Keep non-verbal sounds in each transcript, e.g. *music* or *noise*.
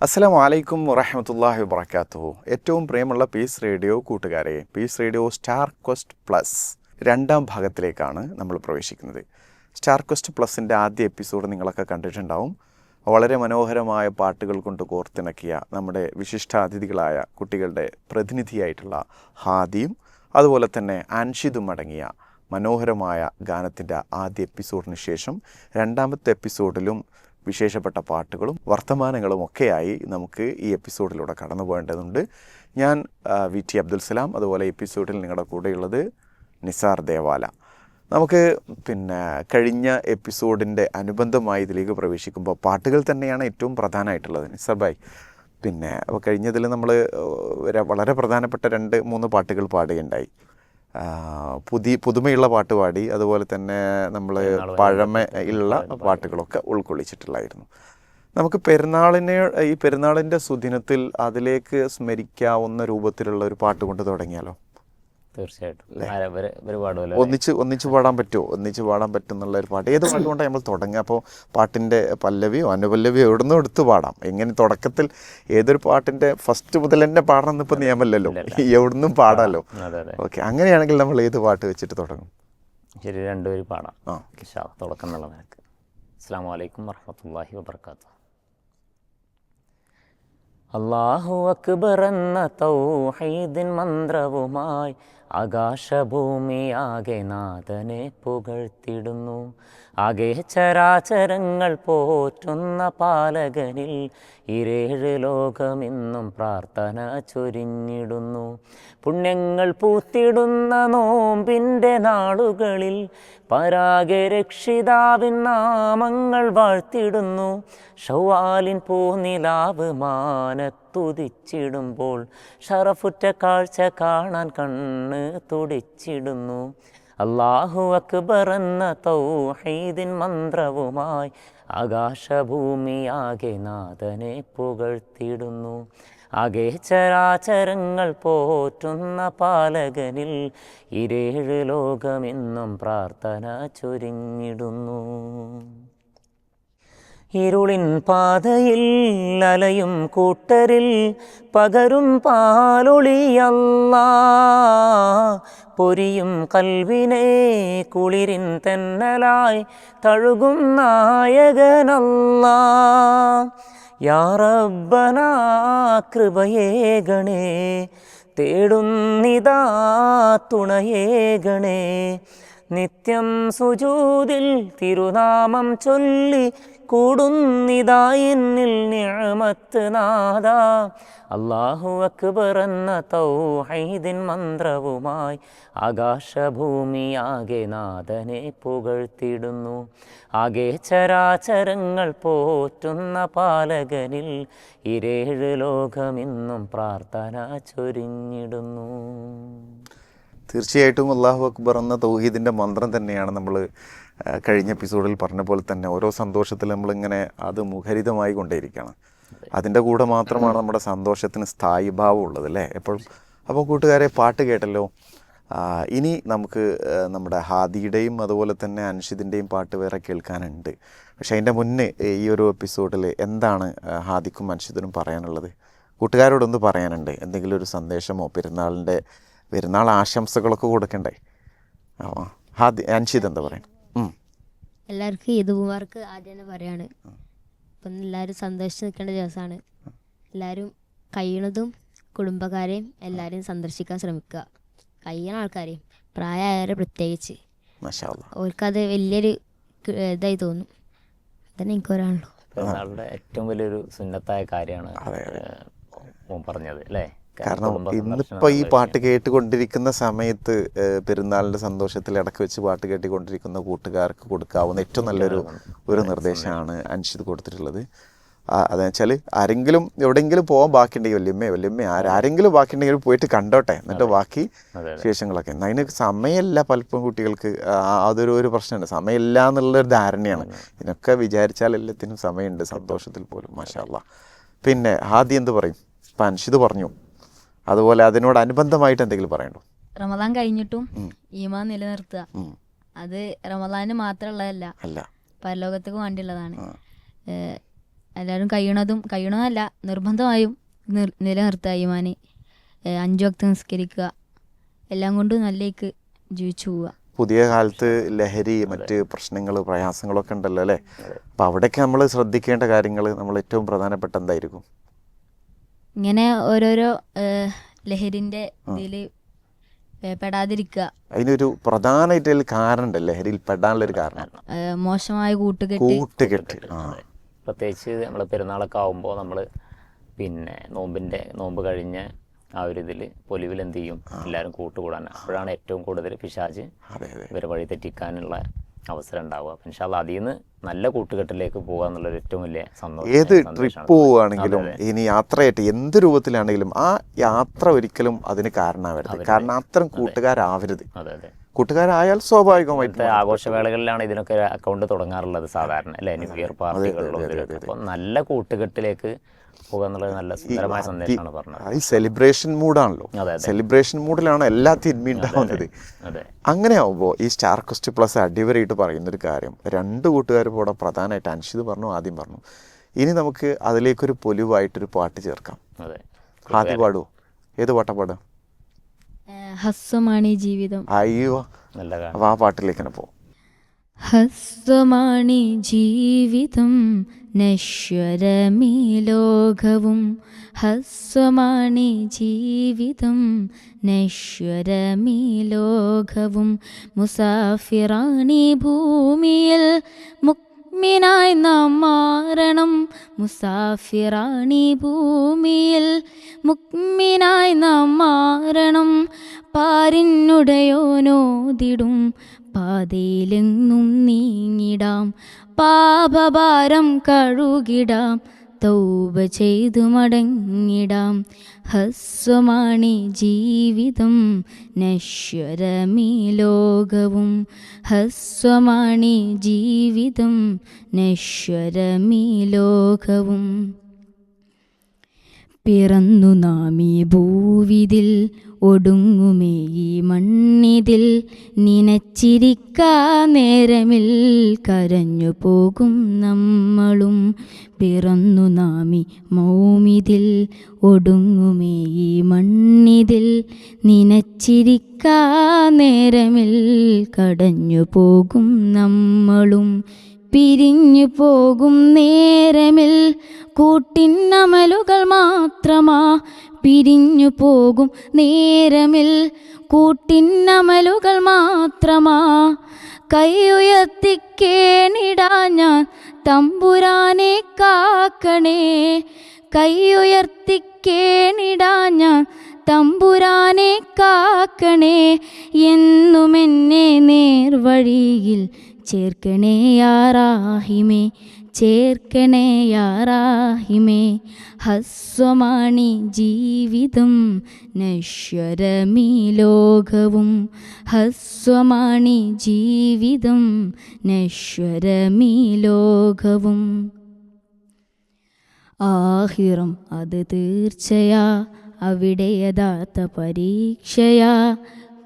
അസ്സലാമു വലൈക്കും വറഹമത്തല്ലാഹി വബർക്കാത്തു ഏറ്റവും പ്രിയമുള്ള പീസ് റേഡിയോ കൂട്ടുകാരെ peace radio star quest plus രണ്ടാം ഭാഗത്തിലേക്കാണ് നമ്മൾ പ്രവേശിക്കുന്നത്. സ്റ്റാർ ക്വസ്റ്റ് പ്ലസിന്റെ ആദ്യ എപ്പിസോഡ് നിങ്ങളൊക്കെ കണ്ടിട്ടുണ്ടാവും. വളരെ മനോഹരമായ പാട്ടുകൾ കൊണ്ട് കോർത്തിണക്കിയ നമ്മുടെ വിശിഷ്ടാതിഥികളായ കുട്ടികളുടെ പ്രതിനിധിയായിട്ടുള്ള ഹാദിയും അതുപോലെ തന്നെ അൻഷിദും അടങ്ങിയ മനോഹരമായ ഗാനത്തിന്റെ ആദ്യ എപ്പിസോഡിന് ശേഷം രണ്ടാമത്തെ എപ്പിസോഡിലും വിശേഷപ്പെട്ട പാട്ടുകളും വർത്തമാനങ്ങളും ഒക്കെയായി നമുക്ക് ഈ എപ്പിസോഡിലൂടെ കടന്നു പോകേണ്ടതുണ്ട്. ഞാൻ വി ടി അബ്ദുൽ സലാം അതുപോലെ എപ്പിസോഡിൽ നിങ്ങളുടെ കൂടെയുള്ളത് നിസാർ ദേവാല. നമുക്ക് പിന്നെ കഴിഞ്ഞ എപ്പിസോഡിന്റെ അനുബന്ധമായി ഇതിലേക്ക് പ്രവേശിക്കുമ്പോൾ പാട്ടുകൾ തന്നെയാണ് ഏറ്റവും പ്രധാനമായിട്ടുള്ളത്. നിസാർ ഭായ് പിന്നെ കഴിഞ്ഞതിൽ നമ്മൾ വളരെ പ്രധാനപ്പെട്ട രണ്ട് മൂന്ന് പാട്ടുകൾ പാടുകയുണ്ടായി. പുതിയ പുതുമയുള്ള പാട്ട് പാടി അതുപോലെ തന്നെ നമ്മൾ പഴമയുള്ള പാട്ടുകളൊക്കെ ഉൾക്കൊള്ളിച്ചിട്ടുള്ളായിരുന്നു. നമുക്ക് പെരുന്നാളിനെ ഈ പെരുന്നാളിന്റെ സുദിനത്തിൽ അതിലേക്ക് സ്മരിക്കാവുന്ന രൂപത്തിലുള്ള ഒരു പാട്ട് കൊണ്ട് തുടങ്ങിയാലോ? തീർച്ചയായിട്ടും. ഒന്നിച്ച് ഒന്നിച്ച് പാടാൻ പറ്റുമോ? ഒന്നിച്ച് പാടാൻ പറ്റുന്നുള്ള ഒരു പാട്ട്. ഏത് പാട്ട് കൊണ്ടാണ് നമ്മൾ തുടങ്ങുക? അപ്പോൾ പാട്ടിന്റെ പല്ലവിയോ അനുപല്ലവിയോ എവിടെ നിന്നും എടുത്ത് പാടാം. എങ്ങനെ തുടക്കത്തിൽ ഏതൊരു പാട്ടിന്റെ ഫസ്റ്റ് മുതൽ തന്നെ പാടണം എന്നിപ്പോൾ നിയമമല്ലല്ലോ. എവിടുന്നും പാടാമല്ലോ ഓക്കെ. അങ്ങനെയാണെങ്കിൽ നമ്മൾ ഏത് പാട്ട് വെച്ചിട്ട് തുടങ്ങും? ശരി രണ്ടുപേരും പാടാം. ആ. തുടക്കം എന്നുള്ള നിനക്ക് അസ്സാം വലൈക്കും വർഹമത്തല്ലാഹി വബർക്കാത്തു അള്ളാഹു അക്ബർ എന്ന തൗഹീദിൻ മന്ത്രവുമായി ആകാശഭൂമിയാകെ നാഥനെ പുകഴ്ത്തിടുന്നു. ആകെ ചരാചരങ്ങൾ പോറ്റുന്ന പാലകനിൽ ഇരേഴ് ലോകമെന്നും പ്രാർത്ഥന ചൊരിഞ്ഞിടുന്നു. പുണ്യങ്ങൾ പൂത്തിടുന്ന നോമ്പിന്റെ നാളുകളിൽ പരാഗരക്ഷിതാവിൻ നാമങ്ങൾ വാഴ്ത്തിടുന്നു. ഷൗവാലിൻ പൂനിലാവ് മാനത്തുതിച്ചിടുമ്പോൾ ഷറഫുറ്റ കാഴ്ച കാണാൻ കണ്ണ് തുടിച്ചിടുന്നു. അള്ളാഹു അക്ബർ എന്ന തൗഹീദിൻ മന്ത്രവുമായി ആകാശഭൂമിയാകെ നാഥനെ പുകഴ്ത്തിടുന്നു ആകെ ചരാചരങ്ങൾ പോറ്റുന്ന പാലകനിൽ ഇരേഴ് ലോകമെന്നും പ്രാർത്ഥന ചൊരിഞ്ഞിടുന്നു. ഇരുളിൻ പാതയിൽ അലയും കൂട്ടരിൽ പകരും പാലൊളിയല്ല പൊരിയും കൽവിനെ കുളിരിൻ തെന്നലായി തഴുകും നായകനല്ല. യാറബന കൃപയേകണേ തേടുന്നിതാ തുണയേകണേ നിത്യം സുജൂതിൽ തിരുനാമം ചൊല്ലി കൂടുന്നിതാ എന്നിൽ നിഴമത്ത് നാദ. അള്ളാഹു അക്ബർ എന്ന തൗഹീദിൻ മന്ത്രവുമായി ആകാശഭൂമിയാകെ നാഥനെ പുകഴ്ത്തിടുന്നു. ആകെ ചരാചരങ്ങൾ പോറ്റുന്ന പാലകനിൽ ഇരേഴ് ലോകമിന്നും പ്രാർത്ഥന ചൊരിഞ്ഞിടുന്നു. തീർച്ചയായിട്ടും അള്ളാഹു അക്ബർ എന്ന തൗഹീദിന്റെ മന്ത്രം തന്നെയാണ് നമ്മൾ കഴിഞ്ഞ എപ്പിസോഡിൽ പറഞ്ഞ പോലെ തന്നെ ഓരോ സന്തോഷത്തിൽ നമ്മളിങ്ങനെ അത് മുഖരിതമായി കൊണ്ടേയിരിക്കുകയാണ്. അതിന്റെ കൂടെ മാത്രമാണ് നമ്മുടെ സന്തോഷത്തിന് സ്ഥായി ഭാവം ഉള്ളത് അല്ലേ? എപ്പോഴും അപ്പോൾ കൂട്ടുകാരെ പാട്ട് കേട്ടല്ലോ. ഇനി നമുക്ക് നമ്മുടെ ഹാദിയുടെയും അതുപോലെ തന്നെ അൻഷിദിന്റെയും പാട്ട് വേറെ കേൾക്കാനുണ്ട്. പക്ഷേ അതിന്റെ മുന്നേ ഈ ഒരു എപ്പിസോഡിൽ എന്താണ് ഹാദിക്കും അൻഷിദിനും പറയാനുള്ളത്? കൂട്ടുകാരോടൊന്ന് പറയാനുണ്ട്. എന്തെങ്കിലും ഒരു സന്ദേശമോ പെരുന്നാളിന്റെ പെരുന്നാൾ ആശംസകളൊക്കെ കൊടുക്കണ്ടേ? ആ ഹാദി അൻഷിദ് എന്താ പറയുക എല്ലാവർക്കും ഈദ് മുബാർക്ക് ആദ്യം തന്നെ പറയാണ്. അപ്പം എല്ലാവരും സന്തോഷിച്ച് നിൽക്കേണ്ട ദിവസമാണ്. എല്ലാവരും കഴിയണതും കുടുംബക്കാരെയും എല്ലാവരെയും സന്ദർശിക്കാൻ ശ്രമിക്കുക. കഴിയണ ആൾക്കാരെയും പ്രായമായവരെ പ്രത്യേകിച്ച്. അവർക്കത് വലിയൊരു ഇതായി തോന്നും. അതന്നെ എനിക്ക് ഒരാളുള്ളൂ ഏറ്റവും വലിയൊരു സുന്നത്തായ കാര്യമാണ് പറഞ്ഞത് അല്ലേ? കാരണം ഇന്നിപ്പോൾ ഈ പാട്ട് കേട്ടുകൊണ്ടിരിക്കുന്ന സമയത്ത് പെരുന്നാളിന്റെ സന്തോഷത്തിൽ ഇടയ്ക്ക് വെച്ച് പാട്ട് കേട്ടുകൊണ്ടിരിക്കുന്ന കൂട്ടുകാർക്ക് കൊടുക്കാവുന്ന ഏറ്റവും നല്ലൊരു ഒരു നിർദ്ദേശമാണ് അനുഷിത് കൊടുത്തിട്ടുള്ളത്. അതെന്ന് വെച്ചാൽ ആരെങ്കിലും എവിടെയെങ്കിലും പോകാൻ ബാക്കിയുണ്ടെങ്കിൽ വല്യമ്മ വല്യമ്മ ആര് ആരെങ്കിലും ബാക്കിയുണ്ടെങ്കിൽ പോയിട്ട് കണ്ടോട്ടെ എന്നിട്ട് ബാക്കി വിശേഷങ്ങളൊക്കെ. അതിന് സമയമില്ല പലപ്പോഴും കുട്ടികൾക്ക്. അതൊരു ഒരു പ്രശ്നമുണ്ട്. സമയമില്ല എന്നുള്ളൊരു ധാരണയാണ്. ഇതിനൊക്കെ വിചാരിച്ചാൽ എല്ലാത്തിനും സമയമുണ്ട്. സന്തോഷത്തിൽ പോലും. മാഷാല്ല പിന്നെ ആദ്യം എന്ത് പറയും? ഇപ്പം അൻഷിത് പറഞ്ഞു. അതുപോലെ അതിനോട് അനുബന്ധമായിട്ട് എന്തെങ്കിലും പറയണ്ടോ റമദാൻ കഴിഞ്ഞിട്ടും. ഈമാൻ നിലനിർത്തുക. അത് റമദാന് മാത്രമുള്ളതല്ല അല്ല. പരലോകത്തേക്ക് വേണ്ടിയുള്ളതാണ്. എല്ലാവരും കഴിയണതും കഴിയണതല്ല നിർബന്ധമായും നിർ- നിലനിർത്തുക ഈമാന്. അഞ്ചു വക്ത നിസ്കരിക്കുക. എല്ലാം കൊണ്ടും നല്ലേക്ക് ജീവിച്ചു പോവുക. പുതിയ കാലത്ത് ലഹരി മറ്റ് പ്രശ്നങ്ങൾ പ്രയാസങ്ങളൊക്കെ ഉണ്ടല്ലോ അല്ലേ? അപ്പോൾ അവിടെയൊക്കെ നമ്മൾ ശ്രദ്ധിക്കേണ്ട കാര്യങ്ങൾ നമ്മൾ ഏറ്റവും പ്രധാനപ്പെട്ട എന്തായിരിക്കും? ഇങ്ങനെ ഓരോരോ ലഹരിന്റെ ഇതിൽ പെടാതിരിക്കുക അതിനൊരു പ്രധാനമായിട്ട് അതിൽ കാരണമുണ്ട്. ലഹരിയിൽ പെടാനുള്ളൊരു കാരണം. ഏ, മോശമായ കൂട്ടുകെട്ട്. കൂട്ടുകെട്ട്. ആ. പ്രത്യേകിച്ച് നമ്മൾ പെരുന്നാളൊക്കെ ആകുമ്പോൾ നമ്മൾ പിന്നെ നോമ്പിന്റെ നോമ്പ് കഴിഞ്ഞ് ആ ഒരു ഇതിൽ പൊലിവിൽ എന്ത് ചെയ്യും എല്ലാവരും കൂട്ടുകൂടാൻ അപ്പോഴാണ് ഏറ്റവും കൂടുതൽ പിശാജ് അതെ അതെ. ഇവരെ വഴി തെറ്റിക്കാനുള്ള അവസരം ഉണ്ടാവുക അപ്പം ഇൻഷാല്ല അതിൽ നിന്ന് നല്ല കൂട്ടുകെട്ടിലേക്ക് പോകുക എന്നുള്ളൊരു ഏറ്റവും വലിയ സന്തോഷം ഏത് ട്രിപ്പ് പോവുകയാണെങ്കിലും ഇനി യാത്രയായിട്ട് എന്ത് രൂപത്തിലാണെങ്കിലും ആ യാത്ര ഒരിക്കലും അതിന് കാരണമാവരുത്. കാരണം അത്തരം കൂട്ടുകാരാവരുത്. അതെ അതെ. കൂട്ടുകാരായാൽ സ്വാഭാവികമായിട്ട് ആഘോഷവേളകളിലാണ് ഇതിനൊക്കെ അക്കൗണ്ട് തുടങ്ങാറുള്ളത് സാധാരണ അല്ലേ? ന്യൂ ഇയർ പാർട്ടികളിലും അപ്പം നല്ല കൂട്ടുകെട്ടിലേക്ക് ഈ സെലിബ്രേഷൻ മൂഡാണല്ലോ സെലിബ്രേഷൻ മൂഡിലാണ് എല്ലാ തിന്മയും ഉണ്ടാവുന്നത്. അങ്ങനെ ആവുമ്പോൾ ഈ സ്റ്റാർ ക്വസ്റ്റ് പ്ലസ് അടിവരായിട്ട് പറയുന്നൊരു കാര്യം രണ്ട് കൂട്ടുകാർ പോടാ പ്രധാനമായിട്ട് അൻഷിത് പറഞ്ഞു ആദ്യം പറഞ്ഞു. ഇനി നമുക്ക് അതിലേക്കൊരു പൊലിവായിട്ടൊരു പാട്ട് ചേർക്കാം. ആദ്യം പാടുമോ ഏത് പാട്ടാ പാടുക? ഹസ്വമാണ് ഈ ജീവിതം. അയ്യോ നല്ല ഗാനം. അപ്പോൾ ആ പാട്ടിലേക്ക് തന്നെ പോകും ഹസ്വമാണി ജീവിതം നശ്വരമീ ലോകവും ഹസ്വമാണി ജീവിതം നശ്വരമീ ലോകവും മുസാഫിറാണി ഭൂമിയിൽ മുക്മിനായി നാം മാറണം. മുസാഫിറാണി ഭൂമിയിൽ മുക്മിനായി നാം മാറണം. പാരിനുടയോനോതിടും പാതയിലെങ്ങും നീങ്ങിടാം. പാപഭാരം കഴുകിടാം തൗബ ചെയ്തു മടങ്ങിടാം. ഹസ്വമാണി ജീവിതം നശ്വരമീ ലോകവും. ഹസ്വമാണി ജീവിതം നശ്വരമീ ലോകവും. പിറന്നു നാമീ ഭൂവിതിൽ ഒടുങ്ങുമേ ഈ മണ്ണിതിൽ നിനച്ചിരിക്കാ നേരമിൽ കരഞ്ഞു പോകും നമ്മളും. പിറന്നു നാമി മൗമിതിൽ ഒടുങ്ങുമേ ഈ മണ്ണിതിൽ നിനച്ചിരിക്കാ നേരമിൽ കടഞ്ഞു പോകും നമ്മളും. പിരിഞ്ഞു പോകും നേരമിൽ കൂട്ടിന്നമലുകൾ മാത്രമാ പിരിഞ്ഞു പോകും നേരമിൽ. കൂട്ടിന്നമലുകൾ മാത്രമാ. കൈയുയർത്തിക്കേണിടാ ഞാൻ. തമ്പുരാനെ കാക്കണേ. കൈയുയർത്തിക്കേണിടാ ഞാൻ. തമ്പുരാനെ കാക്കണേ. എന്നുമെന്നെ നേർവഴിയിൽ ചേർക്കണേ യാറാഹിമേ ചേർക്കണേ യാറാഹിമേ. ഹസ്വമാണി ജീവിതം നശ്വരമീ ലോകവും. ഹസ്വമാണി ജീവിതം നശ്വരമീ ലോകവും. ആഹിറം അത് തീർച്ചയാ അവിടെ യഥാർത്ഥ പരീക്ഷയാ.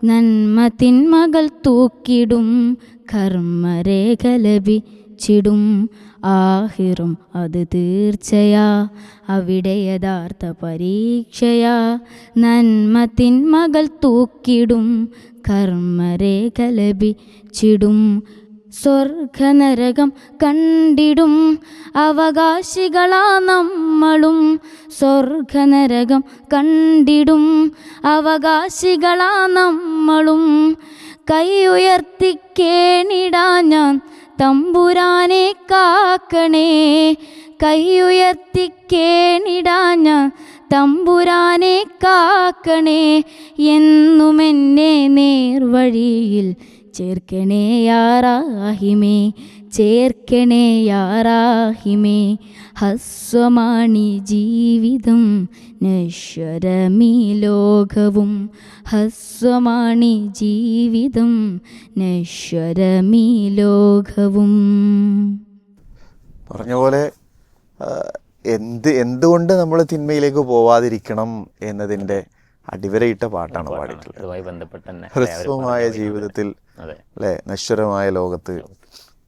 നന്മ തിന്മകൾ തൂക്കിടും കർമ്മരേഖ ലഭിച്ചിടും. ആഹിറും അത് തീർച്ചയാ. അവിടെ യഥാർത്ഥ പരീക്ഷയാ. നന്മ തിന്മകൾ തൂക്കിടും കർമ്മരേഖ ലഭിച്ചിടും സ്വർഗനരകം കണ്ടിടും അവകാശികളാ നമ്മളും. സ്വർഗനരകം കണ്ടിടും അവകാശികളാ നമ്മളും. കൈ ഉയർത്തിക്കേണിടാ ഞാൻ തമ്പുരാനെ കാക്കണേ കൈയുയർത്തിക്കേണിടാ ഞാൻ തമ്പുരാനെ കാക്കണേ എന്നുമെന്നെ നേർവഴിയിൽ ചേർക്കണേ യാറാഹിമേ ചേർക്കണേ യാറാഹിമേ. ഹസ്വമാണി ജീവിതം നശ്വരമീ ലോകവും. ഹസ്വമാണി ജീവിതം നശ്വരമീ ലോകവും. പറഞ്ഞ പോലെ എന്ത് എന്തുകൊണ്ട് നമ്മൾ തിന്മയിലേക്ക് പോവാതിരിക്കണം എന്നതിന്റെ അടിവരയിട്ട പാട്ടാണ് പാടിയിട്ടുള്ളത്. ഇതുമായി ബന്ധപ്പെട്ട് തന്നെ ഹ്രസ്വമായ ജീവിതത്തിൽ അല്ലേ? നശ്വരമായ ലോകത്ത്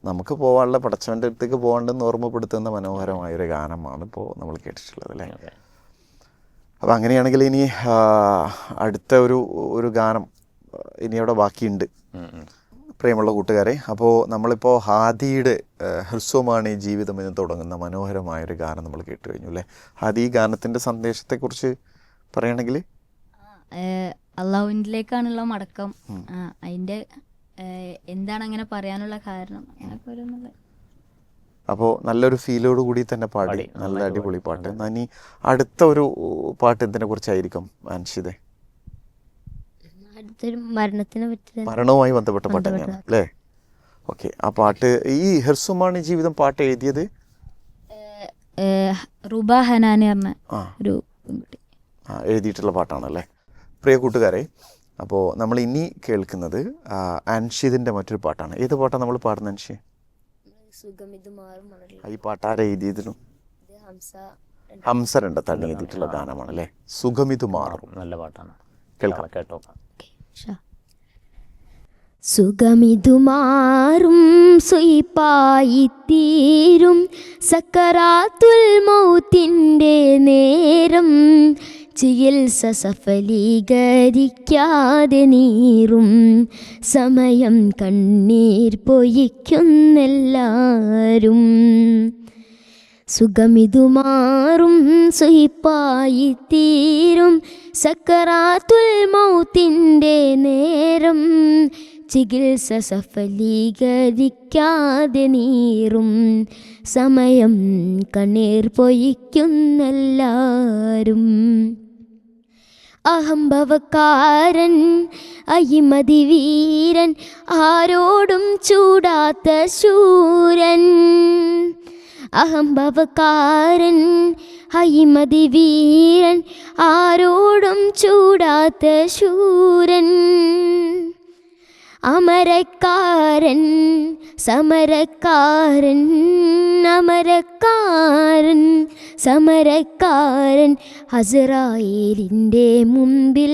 നമുക്ക് പോകാനുള്ള പടച്ചവന്റെ അടുത്തേക്ക് പോകണ്ടെന്ന് ഓർമ്മപ്പെടുത്തുന്ന മനോഹരമായൊരു ഗാനമാണ് ഇപ്പോൾ നമ്മൾ കേട്ടിട്ടുള്ളത് അല്ലേ? അപ്പോൾ അങ്ങനെയാണെങ്കിൽ ഇനി അടുത്ത ഒരു ഒരു ഗാനം ഇനി അവിടെ ബാക്കിയുണ്ട്. പ്രിയമുള്ള കൂട്ടുകാരെ അപ്പോൾ നമ്മളിപ്പോൾ ഹാദിയുടെ ഹ്രസ്വമാണ് ഈ ജീവിതം എന്ന് തുടങ്ങുന്ന മനോഹരമായൊരു ഗാനം നമ്മൾ കേട്ട് കഴിഞ്ഞു അല്ലേ? ഹാദി ഈ ഗാനത്തിന്റെ സന്ദേശത്തെക്കുറിച്ച് പറയുകയാണെങ്കിൽ അള്ളാഹുവിലേക്കാണുള്ള മടക്കം. അതിന്റെ എന്താണ് അങ്ങനെ പറയാനുള്ള കാരണം? അങ്ങനെയൊക്കെ ഓരോന്നുള്ള. അപ്പോൾ നല്ലൊരു ഫീലോട് കൂടി തന്നെ പാടി. നല്ല അടിപൊളി പാട്ട്. ഇനി അടുത്ത ഒരു പാട്ട് എന്തിനെ കുറിച്ചായിരിക്കും അൻഷിതെ മരണത്തിനെ പറ്റി മരണവുമായി ബന്ധപ്പെട്ട പാട്ട് തന്നെയാണ് അല്ലേ? ഓക്കെ ആ പാട്ട് ഈ ഹെർസുമാണ് ജീവിതം പാട്ട് എഴുതിയത്? റുബ പറഞ്ഞ ഒരു എഴുതിയിട്ടുള്ള പാട്ടാണല്ലേ? പ്രിയ കൂട്ടുകാരെ അപ്പോൾ നമ്മൾ ഇനി കേൾക്കുന്നത് അൻഷിദിന്റെ മറ്റൊരു പാട്ടാണ്. ഏത് പാട്ടാണ് നമ്മൾ പാടുന്നത് അൻഷി? സുഖം ഈ പാട്ടാരെ ആരെ എഴുതിയതിനു? ഹംസ തന്നെ രണ്ടത്താണ് എഴുതിയിട്ടുള്ള ഗാനമാണ് അല്ലേ സുഖമിതു മാറും. നല്ല പാട്ടാണ്. കേൾക്കാം. കേട്ടോ. സുഖമിതു മാറും സുയിപ്പായി തീരും സക്കറാത്തുൽ മൗത്തിന്റെ നേരം ചികിത്സ സഫലീകരിക്കാതെ നീറും സമയം കണ്ണീർ പൊയ്ക്കുന്നെല്ലാരും. സുഖമിതു മാറും സുഹിപ്പായി തീരും. സക്കറാത്തുൽ മൗത്തിന്റെ നേരം ചികിത്സ സഫലീകരിക്കാതെ നീറും സമയം കണ്ണീർ പൊയ്ക്കുന്നെല്ലാരും. അഹംഭവക്കാരൻ അഹിമതി വീരൻ ആരോടും ചൂടാത്ത ശൂരൻ. അഹംഭവക്കാരൻ അഹിമതി വീരൻ ആരോടും ചൂടാത്ത ശൂരൻ. അമരക്കാരൻ സമരക്കാരൻ അമരക്കാരൻ സമരക്കാരൻ ഹസറായേലിന്റെ മുമ്പിൽ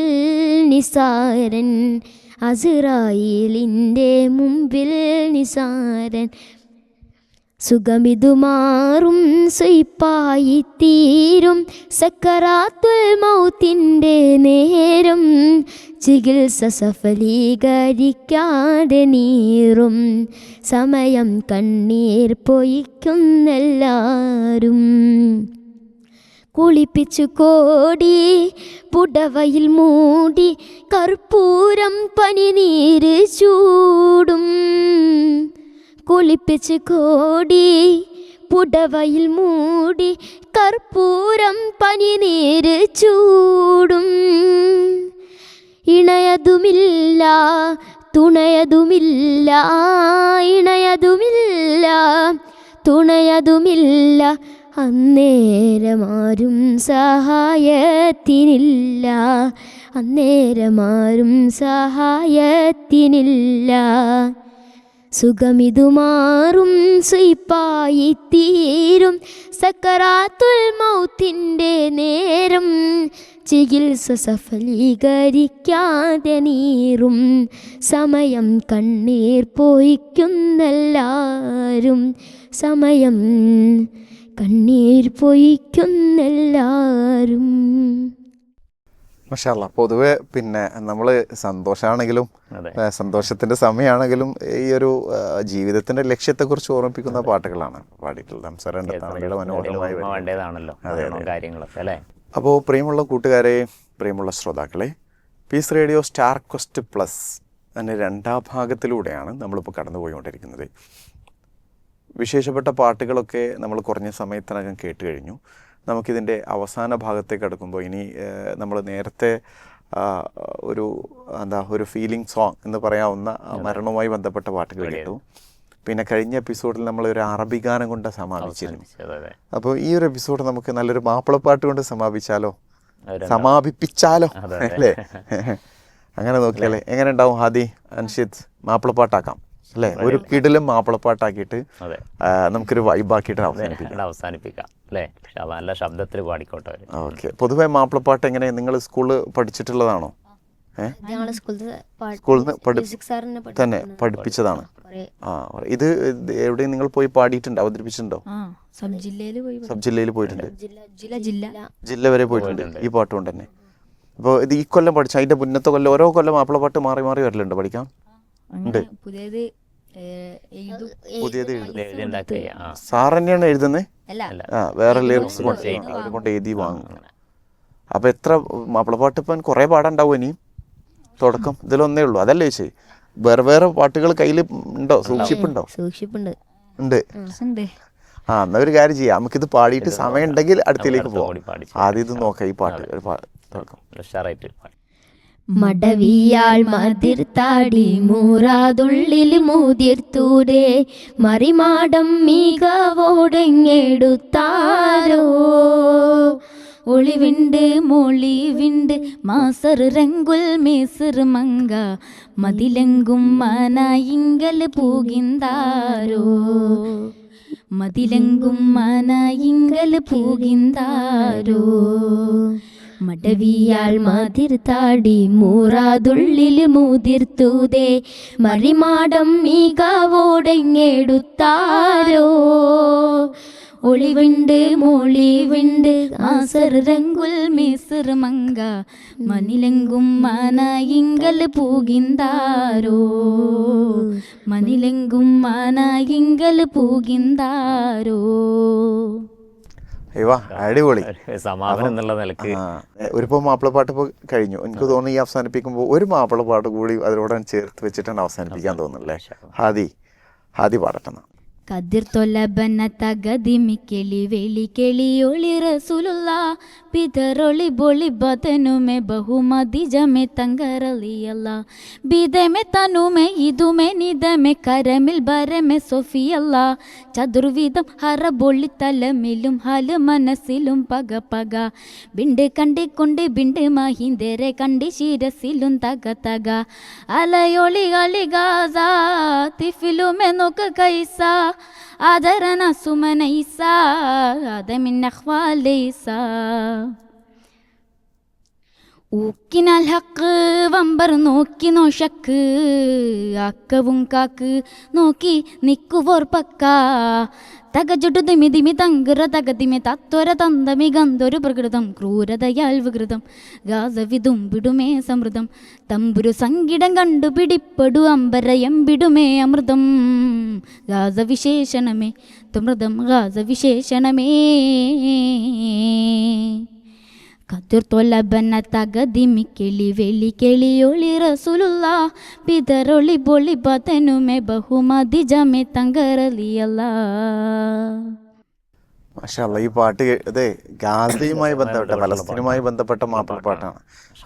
നിസാരൻ ഹസറായേലിന്റെ മുമ്പിൽ നിസാരൻ. സുഖമിതു മാറും സുയിപ്പായി തീരും. സക്കറാത്തുൽ മൗത്തിന്റെ നേരം ചികിത്സ സഫലീകരിക്കാതെ നീറും. സമയം കണ്ണീർ പൊയ്ക്കുന്നെല്ലാരും. കുളിപ്പിച്ചു കോടി പുടവയിൽ മൂടി കർപ്പൂരം പനിനീര് ചൂടും. കുളിപ്പിച്ച് കോടി പുടവയിൽ മൂടി കർപ്പൂരം പനിനീര് ചൂടും. ഇണയതുമില്ല തുണയതുമില്ല ഇണയതുമില്ല തുണയതുമില്ല. അന്നേരമാരും സഹായത്തിനില്ല അന്നേരമാരും സഹായത്തിനില്ല. സുഖമിതു മാറും സുയിപ്പായി തീരും. സക്കറാത്തുൽ മൗത്തിന്റെ നേരം ചികിത്സ സഫലീകരിക്കാതെ നീറും. സമയം കണ്ണീർ പൊയ്ക്കുന്നെല്ലാരും. സമയം കണ്ണീർ പൊയ്ക്കുന്നെല്ലാരും. മഷാല്ല പൊതുവെ പിന്നെ നമ്മൾ സന്തോഷമാണെങ്കിലും സന്തോഷത്തിന്റെ സന്തോഷത്തിന്റെ സമയമാണെങ്കിലും ഈ ഒരു ജീവിതത്തിന്റെ ജീവിതത്തിന്റെ ലക്ഷ്യത്തെക്കുറിച്ച് ഓർമ്മിപ്പിക്കുന്ന പാട്ടുകളാണ് പാടിയിട്ടുള്ളത്. കാര്യങ്ങളൊക്കെ അല്ലേ? അപ്പോൾ പ്രിയമുള്ള കൂട്ടുകാരെ പ്രിയമുള്ള ശ്രോതാക്കളെ peace radio star quest plus അതിന്റെ രണ്ടാം ഭാഗത്തിലൂടെയാണ് നമ്മളിപ്പോൾ കടന്നുപോയിക്കൊണ്ടിരിക്കുന്നത്. വിശേഷപ്പെട്ട പാട്ടുകളൊക്കെ നമ്മൾ കുറഞ്ഞ സമയത്തിനകം കേട്ട് കഴിഞ്ഞു. നമുക്കിതിന്റെ അവസാന ഭാഗത്തേക്ക് അടുക്കുമ്പോൾ ഇനി നമ്മൾ നേരത്തെ ഒരു എന്താ ഒരു ഫീലിംഗ് സോങ് എന്ന് പറയാവുന്ന മരണവുമായി ബന്ധപ്പെട്ട പാട്ടുകൾ കേട്ടു. പിന്നെ കഴിഞ്ഞ എപ്പിസോഡിൽ നമ്മൾ ഒരു അറബി ഗാനം കൊണ്ട് സമാപിച്ചിരുന്നു അപ്പോൾ ഈ ഒരു എപ്പിസോഡ് നമുക്ക് നല്ലൊരു മാപ്പിളപ്പാട്ട് കൊണ്ട് സമാപിച്ചാലോ? സമാപിപ്പിച്ചാലോ. അല്ലേ? *laughs* അങ്ങനെ നോക്കിയാലേ. എങ്ങനെ ഉണ്ടാവും ഹാദി അൻഷിത് മാപ്പിളപ്പാട്ടാക്കാം. അല്ലേ? ഒരു കിടിലും മാപ്പിളപ്പാട്ടാക്കിയിട്ട് അതെ. നമുക്കൊരു വൈബാക്കിയിട്ട് അവസാനിപ്പിക്കാം. അവസാനിപ്പിക്കാം അല്ലേ? നല്ല ശബ്ദത്തിൽ പാടിക്കോട്ടെ ഓക്കെ. പൊതുവെ മാപ്പിളപ്പാട്ട് എങ്ങനെ നിങ്ങൾ സ്കൂളിൽ പഠിച്ചിട്ടുള്ളതാണോ? തന്നെ പഠിപ്പിച്ചതാണ്. ആ ഇത് എവിടെ എവിടെയും നിങ്ങൾ പോയി പാടിയിട്ടുണ്ട് അവതരിപ്പിച്ചിട്ടുണ്ടോ? സബ് ജില്ലയിൽ പോയിട്ടുണ്ട്. ജില്ല ജില്ല ജില്ല. ജില്ല. വരെ പോയിട്ടുണ്ട് ഈ പാട്ട് കൊണ്ട് തന്നെ. അപ്പോൾ ഇത് ഈ കൊല്ലം പഠിച്ച അതിന്റെ മുന്നത്തെ കൊല്ലം ഓരോ കൊല്ലം മാപ്പിളപ്പാട്ട് മാറി മാറി വരലുണ്ട് പഠിക്കാം ഉണ്ട്. പുതിയത് പുതിയത് സാർ തന്നെയാണ് എഴുതുന്നത് അല്ല. ആ വേറെ ലിറിക്സ് കൊണ്ട് എഴുതി വാങ്ങും. അപ്പൊ എത്ര മാപ്പിളപ്പാട്ട് ഇപ്പം കുറെ പാടുണ്ടാവും ഇനിയും? തുടക്കം. ഇതിലൊന്നേ ഉള്ളൂ. അതല്ലേ ചോദിച്ചേ വേറെ വേറെ പാട്ടുകൾ കയ്യിൽ ഉണ്ടോ? സൂക്ഷിപ്പുണ്ടോ? സൂക്ഷിപ്പുണ്ട്. ഉണ്ട്. ഉണ്ട് ആ എന്നാ ഒരു കാര്യം ചെയ്യാം. നമുക്കിത് പാടിയിട്ട് സമയം ഉണ്ടെങ്കിൽ അടുത്തേക്ക് പാടി. ആദ്യം ഇത് നോക്കാം. ഈ പാട്ട് ഒരു തുടക്കം. ഉഷാറായിട്ട്. മടവിയാൾ മതിർത്താടി മൂറാതുള്ളിൽ മൂതിർത്തൂരെ മറിമാടം മികവോടെങ്ങെടുത്താരോ ഒളിവിണ്ട് മൊളിവിണ്ട് മാസർ രംഗുൽ മേസർ മങ്ക മതിലെങ്കും മനായിങ്കൽ പൂകിന്താരോ? മതിലെങ്കും മനായിങ്കൽ പൂകിന്താരോ? മടവിയാൾ മതിർത്താടി മൂറാതുള്ളിൽ മൂതിർത്തൂതേ മറിമാടം മികവോടെങ്ങെടുത്താരോ ഒളിവിണ്ട് മൊളിവിണ്ട് ആസർ രംഗുൽ മേസർ മങ്ക മനിലെങ്കും മനായിങ്കൽ പൂകിന്താരോ മനിലെങ്കും മനായിങ്കൽ പൂകിന്താരോ അയ്യോ അടിപൊളി. സമാപനം എന്നുള്ള നിലയ്ക്ക്. ഒരുപാട് മാപ്പിളപ്പാട്ട് ഇപ്പോൾ കഴിഞ്ഞു. എനിക്ക് തോന്നുന്നു ഈ അവസാനിപ്പിക്കുമ്പോൾ ഒരു മാപ്പിളപ്പാട്ട് കൂടി അതിലൂടെ ചേർത്ത് വെച്ചിട്ടാണ് അവസാനിപ്പിക്കാൻ തോന്നുന്നല്ലേ ഹാദി ഹാദി പാടട്ടെ കതിർതൊലബന തകതിമി കെളി വെളി കെളിയൊളി റസുലുള്ള. പിതറൊളി ബൊളി ബതനുമെ ബഹുമതി ജമെ തങ്കരളിയല്ല. ബിതമെ തനുമെ ഇതുമെ നിതമെ കരമിൽ ബരമെ സൊഫിയല്ല. ചതുർവിധം ഹറ ബൊളി തലമിലും ഹല മനസ്സിലും പക പക. ബിണ്ട് കണ്ടി കൊണ്ട് ബിണ്ട് മഹിന്ദരെ കണ്ടി ശിരസിലും തക തക. അലയൊളി അളി ഗാസ തിഫിലുമെ നോക്ക കൈസ. آدرنا سمنيسا آدم النخوى ليسا ഊക്കിനാൽ ഹക്ക് വമ്പർ നോക്കി നോഷക്ക് അക്കവും കാക്ക് നോക്കി നിക്കുവോർ പക്ക. തകജുടു തിമി ദിമി തങ്കറ തകതിമി തത്വര തന്തമി ഗന്ധൊരു പ്രകൃതം ക്രൂരതയാൽ വികൃതം ഗാസവിതും വിടുമേ സമൃതം തമ്പുരു സംഗീടം കണ്ടുപിടിപ്പെടു വിടുമേ അമൃതം. ഗാസവിശേഷണമേ തുമൃതം ഗാസവിശേഷണമേ. കതിർ തൊലബന തകതിമി കിളി വെളി കിളിയൊളി റസുലുള്ള പിതറൊളി ബൊളി ബതനുമെ ബഹുമതി ജമെ തങ്കറലിയല്ല മാഷാല്ല ഈ പാട്ട് അതെ ഗാസയുമായി ബന്ധപ്പെട്ട ഫലസ്തീനുമായി ബന്ധപ്പെട്ട മാപ്പിളപ്പാട്ടാണ്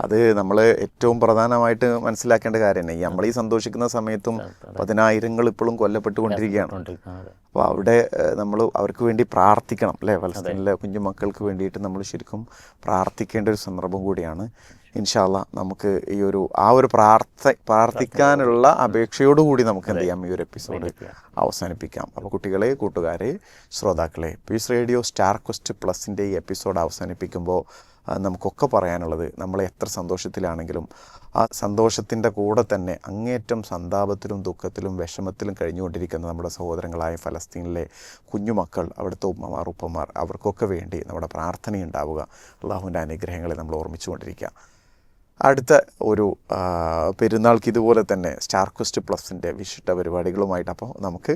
അത് നമ്മൾ ഏറ്റവും പ്രധാനമായിട്ട് മനസ്സിലാക്കേണ്ട കാര്യം ഈ നമ്മൾ ഈ സന്തോഷിക്കുന്ന സമയത്തും പതിനായിരങ്ങൾ ഇപ്പോഴും കൊല്ലപ്പെട്ടുകൊണ്ടിരിക്കുകയാണ്. അപ്പോൾ അവിടെ നമ്മൾ അവർക്ക് വേണ്ടി പ്രാർത്ഥിക്കണം അല്ലേ? പലസ്തീനിലെ കുഞ്ഞു മക്കൾക്ക് വേണ്ടിയിട്ട് നമ്മൾ ശരിക്കും പ്രാർത്ഥിക്കേണ്ട ഒരു സന്ദർഭം കൂടിയാണ്. ഇൻഷാല്ല നമുക്ക് ഈ ഒരു ആ ഒരു പ്രാർത്ഥ പ്രാർത്ഥിക്കാനുള്ള അപേക്ഷയോടുകൂടി നമുക്ക് എന്ത് ചെയ്യാം? ഈ ഒരു എപ്പിസോഡ് അവസാനിപ്പിക്കാം. അപ്പോൾ കുട്ടികളെ കൂട്ടുകാരെ ശ്രോതാക്കളെ പീസ് റേഡിയോ സ്റ്റാർ ക്വസ്റ്റ് പ്ലസിന്റെ ഈ എപ്പിസോഡ് അവസാനിപ്പിക്കുമ്പോൾ നമുക്കൊക്കെ പറയാനുള്ളത് നമ്മൾ എത്ര സന്തോഷത്തിലാണെങ്കിലും ആ സന്തോഷത്തിന്റെ കൂടെ തന്നെ അങ്ങേറ്റം സന്താപത്തിലും ദുഃഖത്തിലും വിഷമത്തിലും കഴിഞ്ഞുകൊണ്ടിരിക്കുന്ന നമ്മുടെ സഹോദരങ്ങളായ ഫലസ്തീനിലെ കുഞ്ഞുമക്കൾ അവിടുത്തെ ഉമ്മമാർ ഉപ്പമാർ അവർക്കൊക്കെ വേണ്ടി നമ്മുടെ പ്രാർത്ഥനയുണ്ടാവുക. അള്ളാഹുവിന്റെ അനുഗ്രഹങ്ങളെ നമ്മൾ ഓർമ്മിച്ചുകൊണ്ടിരിക്കുക. അടുത്ത ഒരു പെരുന്നാൾക്ക് ഇതുപോലെ തന്നെ സ്റ്റാർ ക്വസ്റ്റ് പ്ലസിന്റെ വിശിഷ്ട പരിപാടികളുമായിട്ട് അപ്പോൾ നമുക്ക്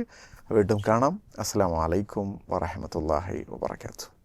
വീണ്ടും കാണാം. അസ്സാം വലൈക്കും വറഹമത്തല്ലാഹി വാബർക്കാത്തു